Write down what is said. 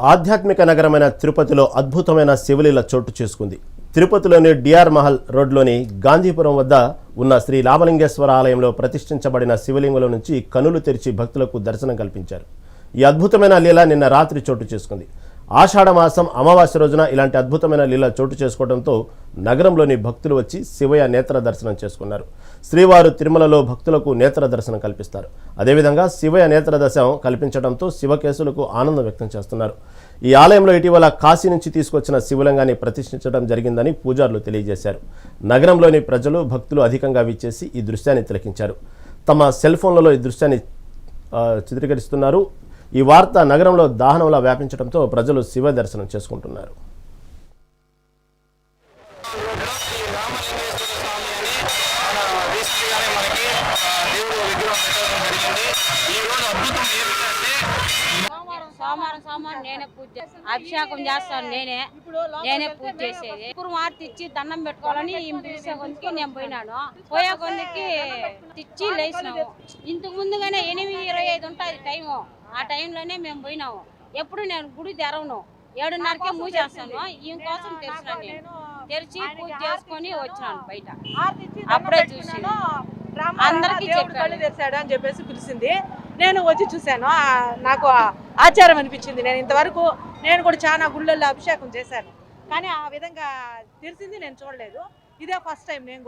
ఆధ్యాత్మిక నగరమైన తిరుపతిలో అద్భుతమైన శివలీల చోటు చేసుకుంది. తిరుపతిలోని డిఆర్ మహల్ రోడ్లోని గాంధీపురం వద్ద ఉన్న శ్రీ రామలింగేశ్వర ఆలయంలో ప్రతిష్ఠించబడిన శివలింగుల నుంచి కనులు తెరిచి భక్తులకు దర్శనం కల్పించారు. ఈ అద్భుతమైన లీల నిన్న రాత్రి చోటు చేసుకుంది. ఆషాఢ మాసం అమావాస్య రోజున ఇలాంటి అద్భుతమైన లీల చోటు చేసుకోవడంతో నగరంలోని భక్తులు వచ్చి శివయ్య నేత్ర దర్శనం చేసుకున్నారు. శ్రీవారు తిరుమలలో భక్తులకు నేత్ర దర్శనం కల్పిస్తారు. అదేవిధంగా శివయ్య నేత్ర దశం కల్పించడంతో శివకేశులకు ఆనందం వ్యక్తం చేస్తున్నారు. ఈ ఆలయంలో ఇటీవల కాశీ నుంచి తీసుకొచ్చిన శివలింగాన్ని ప్రతిష్ఠించడం జరిగిందని పూజారులు తెలియజేశారు. నగరంలోని ప్రజలు భక్తులు అధికంగా విచ్చేసి ఈ దృశ్యాన్ని తిలకించారు. తమ సెల్ ఫోన్లలో ఈ దృశ్యాన్ని చిత్రీకరిస్తున్నారు. ఈ వార్త నగరంలో దాహనంలా వ్యాపించడంతో ప్రజలు శివ దర్శనం చేసుకుంటున్నారు. రీసెంట్గానే మనకి దేవుడు విగ్రహం పెట్టడం జరిగింది ఈ రోజు అద్భుతం ఏమిటంటే సోమవారం సోమవారం నేనే పూజ చేస్తాను అభిషేకం చేస్తాను నేనే. నేనే పూజ చేసేది. ఇప్పుడు మార్చి ఇచ్చి దండం పెట్టుకోవాలని ఈ నేను పోయినాను. పోయే కొందికి తెచ్చి లేచినాము. ఇంతకు ముందుగానే ఎనిమిది ఇరవై ఐదు ఉంటుంది టైము. ఆ టైంలోనే మేము పోయినాము. ఎప్పుడు నేను గుడి తెరవను. ఏడున్నరకే మూసేస్తాను. ఈయన కోసం తెరిచినాను నేను. తెరిచి పూజ చేసుకొని వచ్చినాను బయట. అప్పుడే చూసి అందరికీ. కళ్ళు తెరిచాడు అని చెప్పేసి పిలిచింది. నేను వచ్చి చూశాను. నాకు ఆచారం అనిపించింది. నేను ఇంతవరకు నేను కూడా చాలా గుళ్ళల్లో అభిషేకం చేశాను. కానీ ఆ విధంగా తెలిసింది నేను చూడలేదు. ఇదే ఫస్ట్ టైం నేను